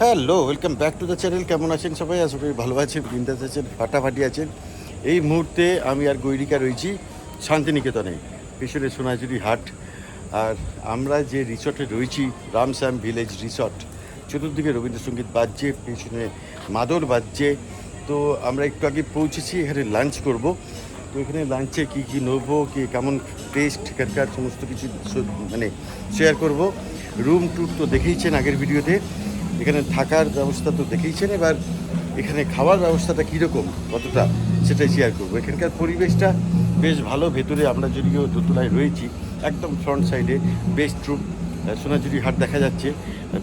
Hello welcome back to the channel কেমন আছেন সবাই? আশা করি ভালো আছেন বিন্দাস আছেন, ফাটাফাটি আছেন। এই মুহূর্তে আমি আর গৈরিকা রয়েছি শান্তিনিকেতনে, পিছনে সোনাঝুরি হাট। আর আমরা যে রিসর্টে রয়েছি, রামশ্যাম ভিলেজ রিসর্ট চতুর্দিকে রবীন্দ্রসঙ্গীত বাজছে, পিছনে মাদর বাজছে। তো আমরা একটু আগে পৌঁছেছি, এখানে লাঞ্চ করব। তো এখানে লাঞ্চে কী কী নেব, কি কেমন টেস্ট এখানকার সমস্ত কিছু মানে শেয়ার করব। রুম ট্যুর তো দেখেইছেন আগের ভিডিওতে এখানে থাকার ব্যবস্থা তো দেখেইছেন, এবার এখানে খাওয়ার ব্যবস্থাটা কীরকম, কতটা, সেটাই শেয়ার করব। এখানকার পরিবেশটা বেশ ভালো, ভেতরে আমরা যদিও দোতলায় রয়েছি, একদম ফ্রন্ট সাইডে বেস্ট রুম সোনাঝুরি হাট দেখা যাচ্ছে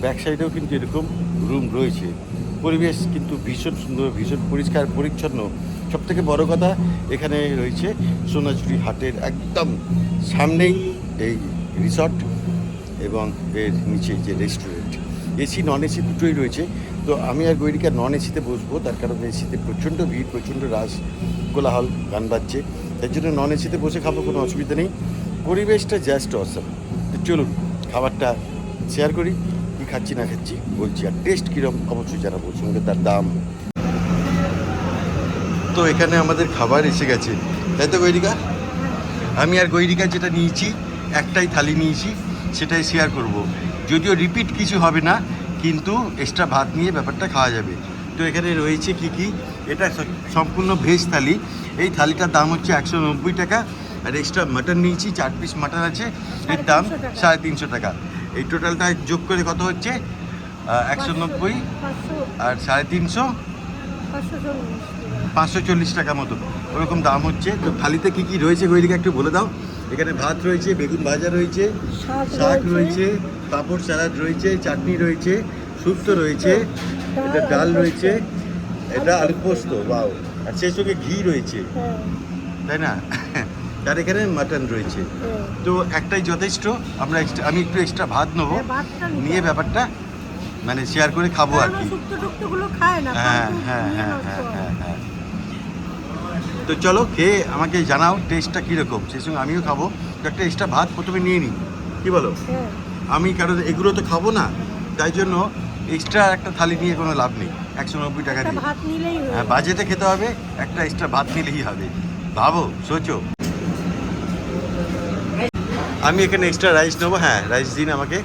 ব্যাক সাইডেও কিন্তু এরকম রুম রয়েছে। পরিবেশ কিন্তু ভীষণ সুন্দর, ভীষণ পরিষ্কার, পরিচ্ছন্ন। সব থেকে বড় কথা এখানে রয়েছে সোনাঝুরি হাটের একদম সামনেই এই রিসর্ট এবং এর নিচে যে রেস্টুরেন্ট এসি নন এসি দুটোই রয়েছে। তো আমি আর গৈরিকা নন এসিতে বসবো, তার কারণ এসিতে প্রচণ্ড ভিড়, প্রচণ্ড রাস কোলাহল, গান বাজছে। তার জন্য নন এসিতে বসে খাব, কোনো অসুবিধা নেই। পরিবেশটা জাস্ট অসম তো চলুন, খাবারটা শেয়ার করি, কী খাচ্ছি, না খাচ্ছি বলছি। আর টেস্ট কীরকম অবশ্যই জানাব, সঙ্গে তার দাম। তো এখানে আমাদের খাবার এসে গেছে। তাই তো গৈরিকা? আমি আর গৈরিকা যেটা নিয়েছি, একটাই থালি নিয়েছি, সেটাই শেয়ার করব। যদিও রিপিট কিছু হবে না কিন্তু এক্সট্রা ভাত নিয়ে ব্যাপারটা খাওয়া যাবে। তো এখানে রয়েছে কি কি? এটা সম্পূর্ণ ভেজ থালি। এই থালিটার দাম হচ্ছে একশো নব্বই টাকা। আর এক্সট্রা মাটন নিয়েছি চার পিস মাটন আছে। এর দাম সাড়ে তিনশো টাকা। এই টোটালটা যোগ করে কত হচ্ছে? একশো নব্বই আর সাড়ে তিনশো? পাঁচশো চল্লিশ। টাকা মতো। ওরকম দাম হচ্ছে। তো থালিতে কি কি রয়েছে গৈরিকা একটু বলে দাও। এখানে ভাত রয়েছে বেগুন ভাজা রয়েছে শাক রয়েছে পাঁপড় স্যালাড রয়েছে চাটনি রয়েছে শুক্তো রয়েছে এটা ডাল রয়েছে এটা আলু পোস্ত বাউ আর সেই সঙ্গে ঘি রয়েছে। হ্যাঁ। তাই না? আর এখানে মাটন রয়েছে। হ্যাঁ। তো একটাই যথেষ্ট আমরা আমি একটু এক্সট্রা ভাত নেব। হ্যাঁ, নিয়ে ব্যাপারটা মানে শেয়ার করে খাব আর কি। হ্যাঁ হ্যাঁ হ্যাঁ হ্যাঁ হ্যাঁ। তো চলো খেয়ে আমাকে জানাও টেস্টটা কীরকম। সেই সঙ্গে আমিও খাব। একটা এক্সট্রা ভাত প্রথমে নিয়ে নিই কী বলো? হ্যাঁ। আমি কারণ এগুলো তো খাব না তাই জন্য এক্সট্রা একটা থালি নিয়ে কোনো লাভ নেই একশো নব্বই টাকা দিয়ে। ভাত নিলেই হয়ে হ্যাঁ বাজেটে খেতে হবে একটা এক্সট্রা ভাত নিলেই হবে। ভাবো সোচো। আমি এখানে এক্সট্রা রাইস নেব হ্যাঁ রাইস দিন আমাকে।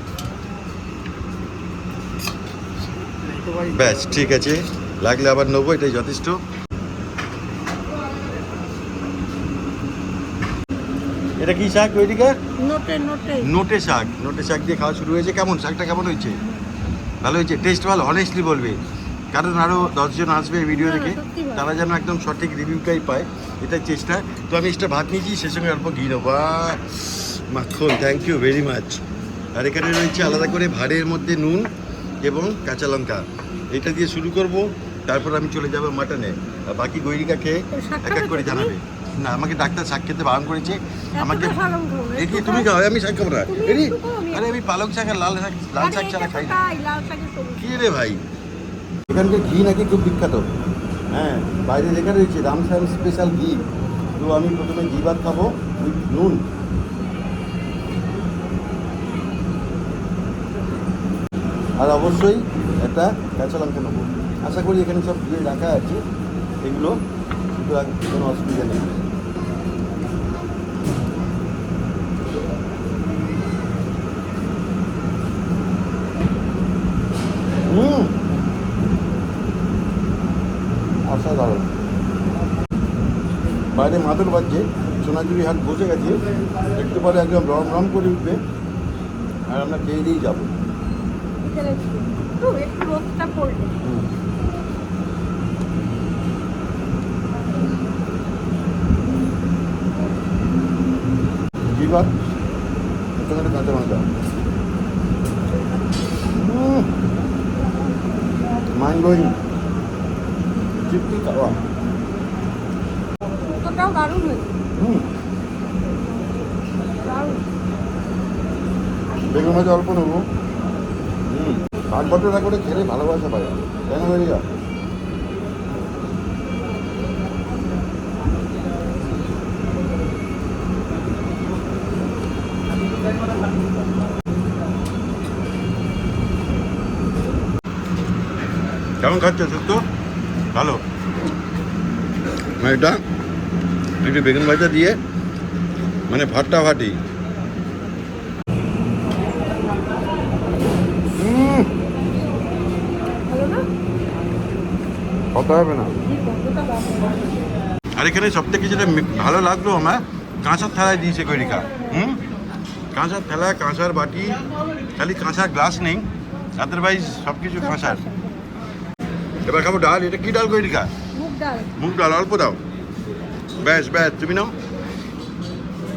ব্যাস ঠিক আছে। লাগলে আবার নেব এটাই যথেষ্ট। এটা কি শাক ওইদিকে? নোটে নোটে। নোটে শাক নোটে শাক দিয়ে খাওয়া শুরু হয়েছে। কেমন? শাকটা কেমন হয়েছে? ভালো হয়েছে? টেস্ট ভালো? অনেস্টলি বলবে। কারণ আরও দশজন আসবে এই ভিডিও না, দেখে। তারা যেন একদম সঠিক রিভিউটাই পায়। এটাই চেষ্টা। তো আমি এক্সট্রা ভাত নিয়েছি সে সঙ্গে অল্প ঘি নেব। মাখন থ্যাংক ইউ ভেরি মাচ আর এখানে রয়েছে আলাদা করে ভাড়ের মধ্যে নুন এবং কাঁচা লঙ্কা। এটা দিয়ে শুরু করব। তারপর আমি চলে যাব মাটনে। আর বাকি গৈরিকা খেয়ে এক এক করে জানাবে। না আমাকে ডাক্তার শাক খেতে বারণ করেছে। আমাকে এতটা ভালো এ কি তুমি খাও। আমি শাক খাব না। আরে আমি পালং শাক আর লাল শাক লাল শাক ছাড়া খাই না। কি রে ভাই? এখানকার ঘি নাকি খুব বিখ্যাত। হ্যাঁ বাইরে লেখা রয়েছে রামশ্যাম স্পেশাল ঘি। তো আমি প্রথমে ঘি ভাত খাব উইথ নুন। আর অবশ্যই একটা কাঁচা লঙ্কা নেব। আশা করি এখানে সব দিয়ে রাখা আছে। এগুলো কোনো অসুবিধা নেই। হুম। অসাধারণ বাইরে মাদুর বাজছে সোনাঝুরি হাট বসে গেছে। একটু পরে একদম রম রম করে উঠবে। আর আমরা খেয়ে দিয়েই যাব। ওখানে কাঁচা লঙ্কা। মাইন্ড ব্লোয়িং তৃপ্তি খাওয়া শুক্তোটাও দারুণ হয়েছে। হুম। বেগুন ভাজা অল্প নেব। হুম। ভাগ করে খেলে ভালোবাসা পায় কেন বেরিয়া কেমন খাচ্ছে সত্য ভালো? এটা একটু বেগুন ভাজা দিয়ে মানে ফাটি উম, কথা হবে না। আর এখানে সব থেকে যেটা ভালো লাগল আমার কাঁচার থালায় দিয়েছে গৈরিকা হুম? কাঁচার থালা কাঁচার বাটি খালি কাঁচার গ্লাস নেই আদারওয়াইজ সব কিছু কাঁচার। এবার খাব ডাল এটা কি ডাল গৈরিকা মুগ ডাল। মুগ ডাল অল্প দাও। ব্যাস ব্যাস তুমি নাও।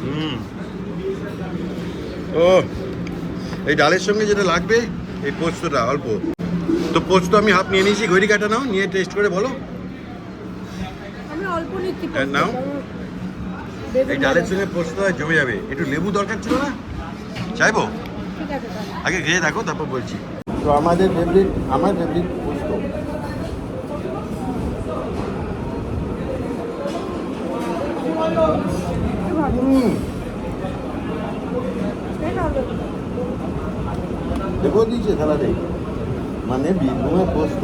হুম। ও এই ডালের সঙ্গে যেটা লাগবে এই পোস্তটা অল্প। তো পোস্ত আমি হাফ নিয়ে নিয়েছি গৈরিকাটা নাও নিয়ে টেস্ট করে বলো। আমি অল্প নিচ্ছি হ্যাঁ, নাও। এই ডালের সঙ্গে পোস্তটা জমে যাবে। একটু লেবু দরকার ছিল না? চাইব। আগে খেয়ে দেখো তারপর বলছি। তো আমাদের ফেভারিট আমার ফেভারিট পোস্ত একটু ভালো। এই নাও লেবু। দেখো দিয়েছে সালাদে মানে বীরভূমের পোস্ত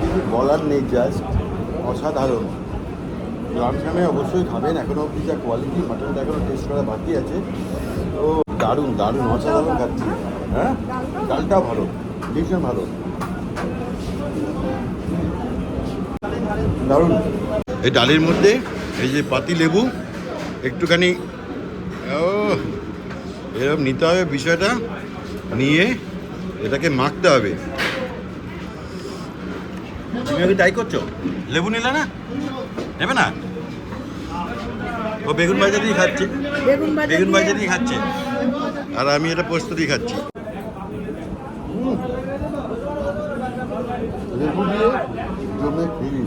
কিছু বলার নেই জাস্ট অসাধারণ। গ্রামসামে অবশ্যই খাবেন এখনও অব্দি যা কোয়ালিটি মাটনটা এখনও টেস্ট করা বাকি আছে। তো দারুণ দারুণ, অসাধারণ খাচ্ছি। হ্যাঁ? ডালটাও ভালো, ভীষণ ভালো। দারুণ। এই ডালের মধ্যে এই যে পাতি লেবু একটুখানি ও এরকম নিতে হবে বিষয়টা নিয়ে এটাকে মাখতে হবে। তুমি কি তাই করছ? লেবু নিলে না? নেবে না? ও বেগুন ভাজা দিয়ে খাচ্ছে। বেগুন ভাজা দিয়ে খাচ্ছে। আর আমি এটা পোস্ত দিয়ে খাচ্ছি লেবু দিয়ে জমে ফিরি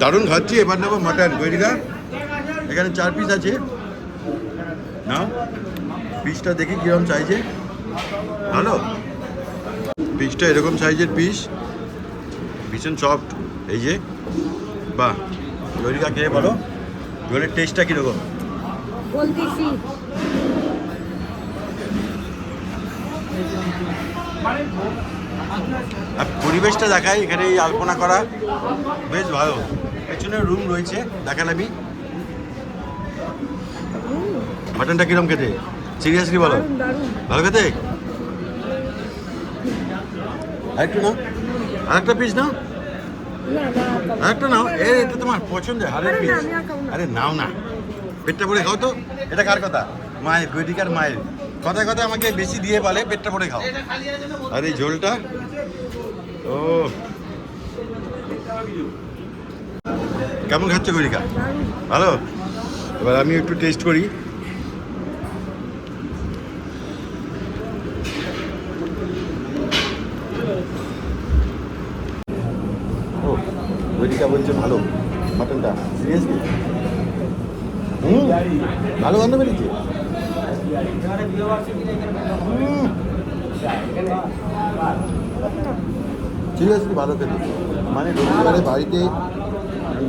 দারুণ খাচ্ছি এবার নেব মাটন গৈরিকা এখানে চার পিস আছে। নাও পিসটা দেখি কীরকম সাইজে ভালো? পিসটা এরকম সাইজের পিস ভীষণ সফট এই যে বাহ গৈরিকা খেয়ে বলো। জলের টেস্টটা কীরকম? বলতেছি। আর পরিবেশটা দেখাই এখানে এই আলপনা করা। বেশ ভালো। পেছনে রুম রয়েছে দেখালামই মাটনটা কিরম খেতে? সিরিয়াসলি বলো। ভালো খেতে? আরেকটু নাও। আরেকটা পিস নাও। আরেকটা নাও। এ এটা তোমার পছন্দের হারের আরে পিস আমি আর নাও না। পেটটা ভরে খাও তো। এটা কার কথা? মায়ের গৈরিকার মায়ের। কথা কথা আমাকে বেশি দিয়ে বলে পেটটা ভরে খাও। আর এই ঝোলটা? ও। কেমন খাচ্ছে গৈরিকা? দারুণ ভালো? এবার আমি একটু টেস্ট করি। ও গৈরিকা বলছে ভালো। মাটনটা। Seriously hmm? ভালো গন্ধ বেরিয়েছে? সিরিয়াসলি ভালো খেতে মানে রবিবারে বাড়িতে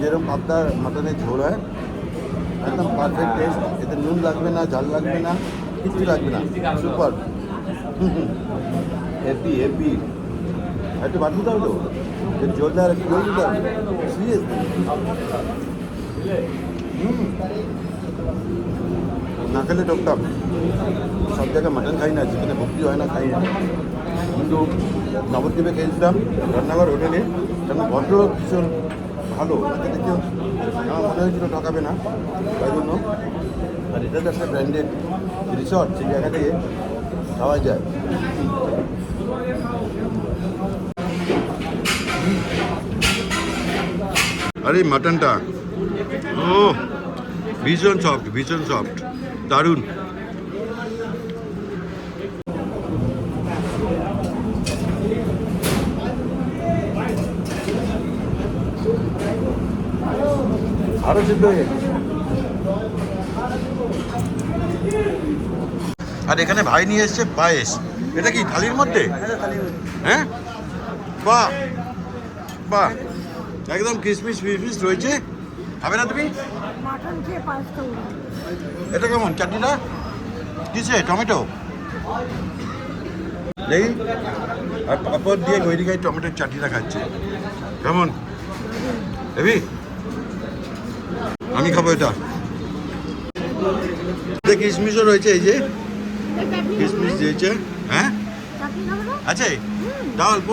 যেরকম পাবদা মাটনের ঝোল হয়, একদম পারফেক্ট টেস্ট এতে নুন লাগবে না ঝাল লাগবে না, কিচ্ছু লাগবে না। সুপার হ্যাপি হ্যাপি একটু দিতে হবে তো? জোরদার, একটু জল দিতে হবে। সিরিয়াসলি না খেলে টকটাপ সব জায়গায় মাটন খাই না, যেখানে ভক্তি হয় না, খাই না। কিন্তু নবদ্বীপে খেয়েছিলাম, রান্নাঘর হোটেলে। কারণ ভদ্র ভীষণ ভালো, তাকে দেখে আমার মনে হয়েছিল ঠকাবে না। তাই জন্য আর এটা তো একটা ব্র্যান্ডেড রিসর্ট সেই জায়গা থেকে খাওয়া যায়। আরে মাটনটা ও, ভীষণ সফট ভীষণ সফট দারুণ। আরও সিদ্ধ হয়ে আর এখানে ভাই নিয়ে এসছে পায়েস। এটা কি থালির মধ্যে? হ্যাঁ? বাহ। বাহ। একদম কিসমিস ফিসমিস রয়েছে। খাবে না তুমি? এটা কেমন চাটনিটা কিসে টমেটো? দেখি আর পাপড় দিয়ে গৈরিকায় টমেটোর চাটনিটা খাচ্ছে। কেমন? হেবি আমি খাব এটা। কিশমিশও রয়েছে এই যে। কিশমিশ দিয়েছে। হ্যাঁ? আছে? দাও অল্প।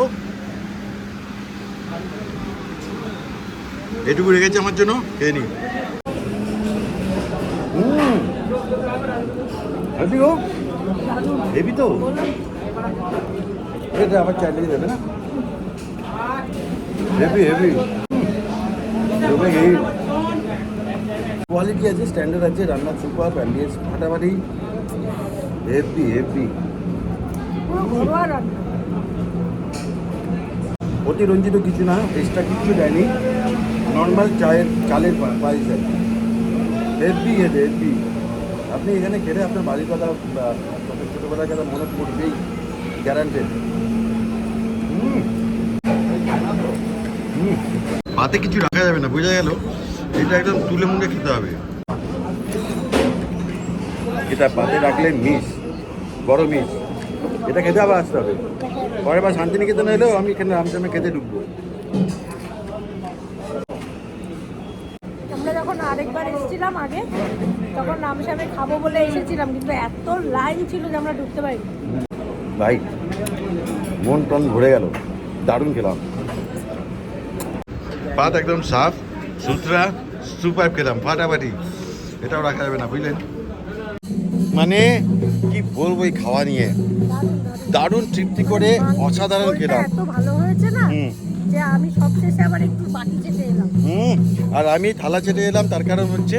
এটুকু রেখেছে আমার জন্য খেয়ে নি হেবি তো। এটা আবার চালিয়ে দেবে না? Heavy heavy. কোয়ালিটি আছে স্ট্যান্ডার্ড আছে রান্নার সুপার অ্যাম্বিয়েন্স ফাটাফাটি। Heavy heavy. রান্না। অতিরঞ্জিত কিছু না এক্সট্রা কিছু দেয়নি। নর্মাল চায়ের চালের পা- পায়েস দেয় হেভি হেভি হেভি আপনি এখানে খেলে আপনার বাড়ির কথা বা ছোটোবেলার কথা মনে পড়বেই গ্যারান্টেড পাতে কিছু রাখা যাবে না, বোঝা গেল? এটা একদম তুলে মুখে খেতে হবে। এটা পাতে রাখলে মিস, বড় মিস। এটা খেতে আবার আসতে হবে। পরের বার শান্তিনিকেতনে এলেও আমি এখানে রামচামে খেতে ঢুকবো আমরা যখন আরেকবার এসেছিলাম আগে। তখন রামসামে খাব বলে এসেছিলাম কিন্তু এত লাইন ছিল যে আমরা ঢুকতে পারি ভাই মন টন ভরে গেল। দারুণ খেলাম। পাত একদম সাফ সুতরা সুপার খেলাম ফাটাফাটি। এটাও রাখা যাবে না বুঝলেন? মানে কি বলব এই খাওয়া নিয়ে? দারুণ তৃপ্তি করে অসাধারণ খেলাম। এত ভালো হয়েছে না? হুম। যে আমি সবশেষে আবার একটু বাটি চেটে এলাম। হুম আর আমি থালা চেটে এলাম তার কারণ হচ্ছে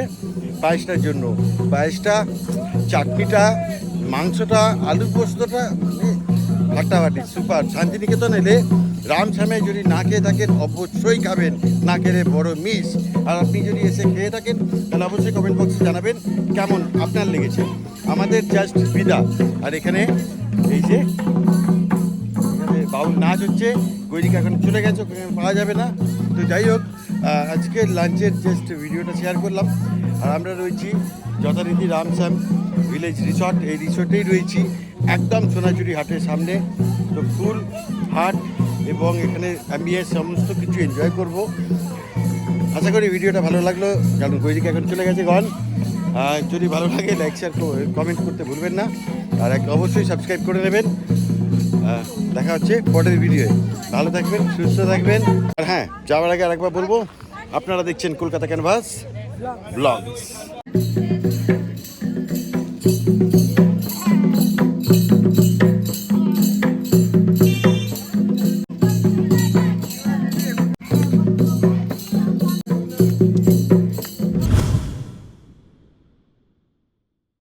পায়েসটার জন্য। পায়েসটা চাটনিটা, মাংসটা আলু পোস্তটা মানে ফাটাফাটি সুপার। শান্তিনিকেতন এলে রামশ্যামে যদি না খেয়ে থাকেন, অবশ্যই খাবেন। না খেলে বড় মিস। আর আপনি যদি এসে খেয়ে থাকেন, তাহলে অবশ্যই কমেন্ট বক্সে জানাবেন কেমন আপনার লেগেছে। আমাদের জাস্ট বিদা। আর এখানে এই যে বাউল নাচ হচ্ছে। গৈরিকা এখন চলে গেছে পাওয়া যাবে না। তো যাই হোক আহ, আজকে লাঞ্চের জাস্ট ভিডিওটা শেয়ার করলাম। আর আমরা রয়েছি যথারীতি রামশ্যাম ভিলেজ রিসর্ট এই রিসর্টেই রয়েছি একদম সোনাঝুরি হাটের সামনে। তো ফুল হাট এবং এখানে অ্যাম্বিয়েন্স সমস্ত কিছু এনজয় করব। আশা করি ভিডিওটা ভালো লাগল। কারণ গৈরিকা এখন চলে গেছে গন যদি ভালো লাগে লাইক শেয়ার কমেন্ট করতে ভুলবেন না। আর এক অবশ্যই সাবস্ক্রাইব করে নেবেন। দেখা হচ্ছে পরের ভিডিওয়ে ভালো থাকবেন, সুস্থ থাকবেন। আর হ্যাঁ যাওয়ার আগে আরেকবার বলব, আপনারা দেখছেন কলকাতা ক্যানভাস ব্লগস।